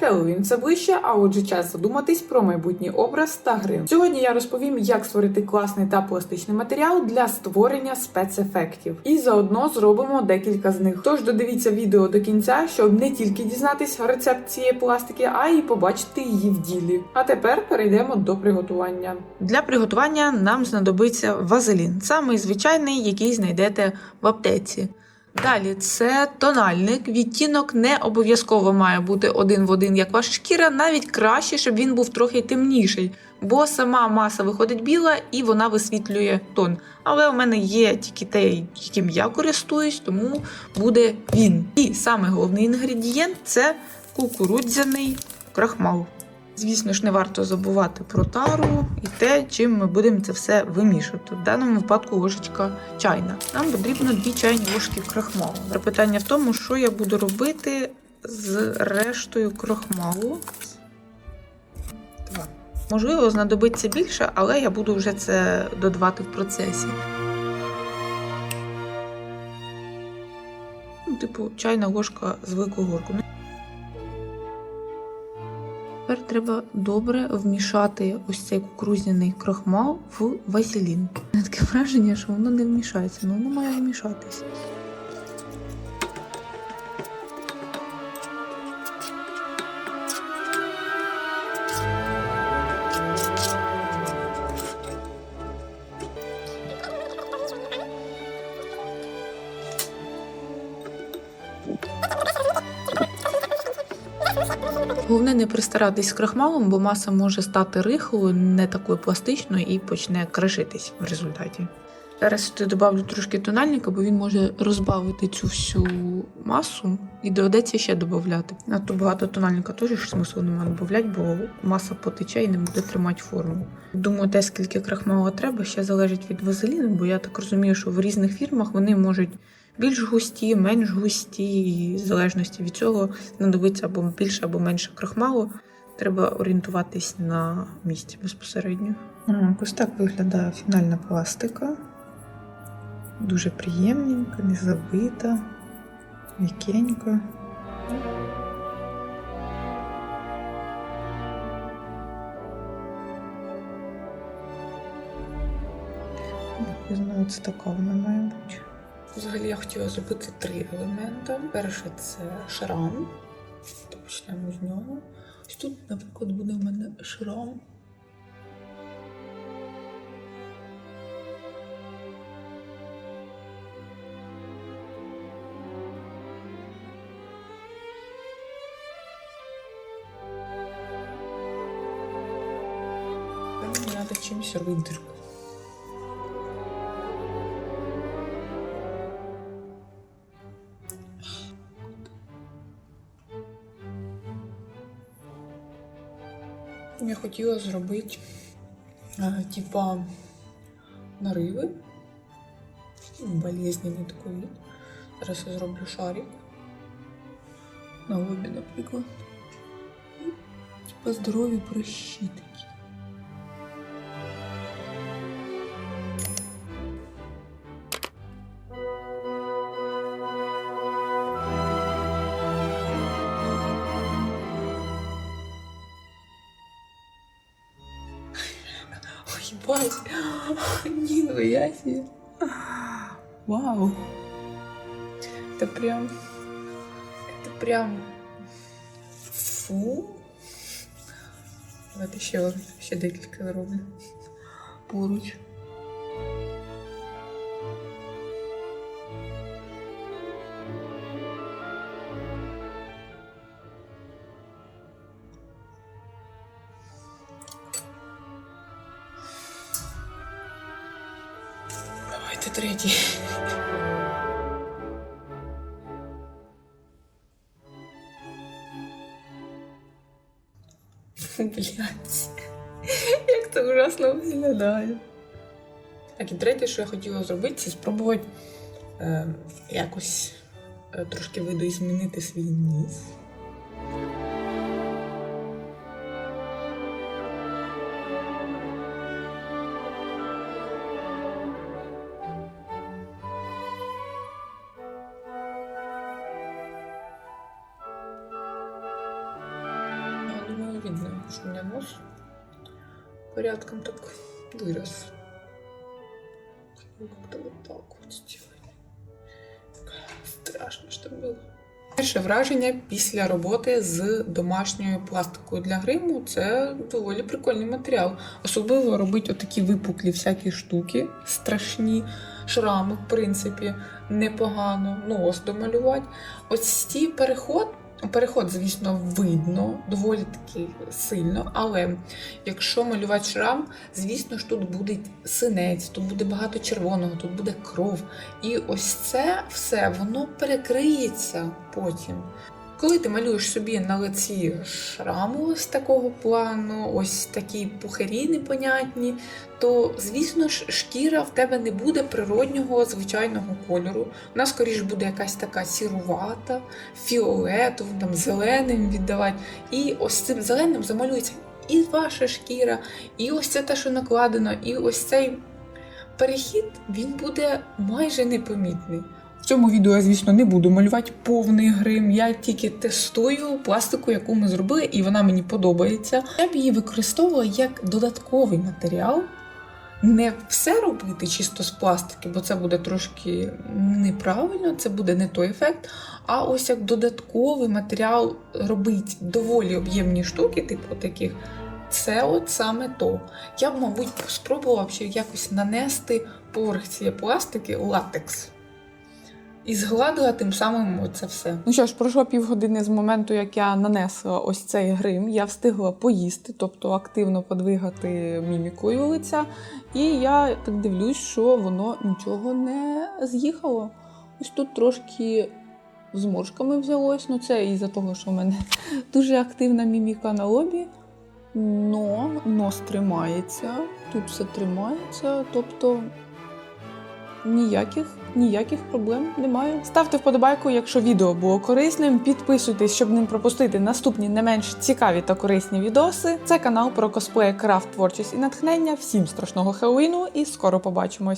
Хеллоуін все ближче, а отже, час задуматись про майбутній образ та гри. Сьогодні я розповім, як створити класний та пластичний матеріал для створення спецефектів, і заодно зробимо декілька з них. Тож додивіться відео до кінця, щоб не тільки дізнатись рецепт цієї пластики, а й побачити її в ділі. А тепер перейдемо до приготування. Для приготування нам знадобиться вазелін, самий звичайний, який знайдете в аптеці. Далі це тональник. Відтінок не обов'язково має бути один в один, як ваша шкіра, навіть краще, щоб він був трохи темніший, бо сама маса виходить біла і вона висвітлює тон. Але у мене є тільки те, яким я користуюсь, тому буде він. І саме головний інгредієнт це кукурудзяний крахмал. Звісно ж, не варто забувати про тару і те, чим ми будемо це все вимішувати. В даному випадку ложечка чайна. Нам потрібно 2 чайні ложки крахмалу. Питання в тому, що я буду робити з рештою крахмалу. Можливо, знадобиться більше, але я буду вже це додавати в процесі. Ну, типу, чайна ложка з великого горку. Тепер треба добре вмішати ось цей кукурузняний крахмал в вазелін. Таке враження, що воно не вмішається, але воно має вмішатися. Головне не пристаратись з крахмалом, бо маса може стати рихлою, не такою пластичною і почне кришитись в результаті. Зараз я додавлю трошки тональника, бо він може розбавити цю всю масу і доведеться ще додати. Надто багато тональника теж смислу немає додати, бо маса потече і не буде тримати форму. Думаю, те, скільки крахмалу треба, ще залежить від вазеліну, бо я так розумію, що в різних фірмах вони можуть більш густі, менш густі, і в залежності від цього знадобиться або більше, або менше крахмалу. Треба орієнтуватись на місці безпосередньо. Ось так виглядає фінальна пластика. Дуже приємненька, не забита, м'якенька. Не знаю, це така вона має бути. Взагалі я хотіла зробити три елементи. Перше це шрам. Почнемо з нього. Ось тут, наприклад, буде в мене шрам. Треба чимось робити Я хотіла зробити е, типа нариви. Болезненный такий вид. Зараз я зроблю шарик. На лобі, наприклад. Типа здорові прищі такі. спать. Нихуя себе. Вау. Это прям... Это прям... Фу. Вот еще, еще декілька зроблю. Поруч. Давайте третій. Блять. Як це ужасно виглядає. Так, і третє, що я хотіла зробити, це спробувати е, якось е, трошки видоізмінити свій ніс. Видно, у нос порядком так вырос. Ну, как-то вот так вот сделать. Страшно, що було. Перше враження після роботи з домашньою пластикою для гриму це доволі прикольний матеріал. Особливо робить отакі випуклі всякі штуки, страшні шрами, в принципі, непогано. Нос домалювати. Ось ці переход. Переход, звісно, видно доволі таки сильно, але якщо малювати шрам, звісно ж тут буде синець, тут буде багато червоного, тут буде кров. І ось це все воно перекриється потім. Коли ти малюєш собі на лиці шраму з такого плану, ось такі пухарі непонятні, то звісно ж шкіра в тебе не буде природнього звичайного кольору. Вона скоріш буде якась така сірувата, фіолетовим, там, зеленим віддавати. І ось цим зеленим замалюється і ваша шкіра, і ось це те, що накладено, і ось цей перехід він буде майже непомітний. Цьому відео я, звісно, не буду малювати повний грим. Я тільки тестую пластику, яку ми зробили, і вона мені подобається. Я б її використовувала як додатковий матеріал. Не все робити чисто з пластики, бо це буде трошки неправильно, це буде не той ефект. А ось як додатковий матеріал робити доволі об'ємні штуки, типу таких, це от саме то. Я б, мабуть, спробувала якось нанести поверх цієї пластики латекс. І згладила тим самим це все. Ну що ж, пройшло півгодини з моменту, як я нанесла ось цей грим. Я встигла поїсти, тобто активно подвигати мімікою лиця. І я так дивлюсь, що воно нічого не з'їхало. Ось тут трошки зморшками взялось. Ну це із-за того, що в мене дуже активна міміка на лобі. Но нос тримається, тут все тримається, тобто ніяких, ніяких проблем немає. Ставте вподобайку, якщо відео було корисним. Підписуйтесь, щоб не пропустити наступні не менш цікаві та корисні відоси. Це канал про косплей, крафт, творчість і натхнення. Всім страшного Хеллоуіну і скоро побачимось!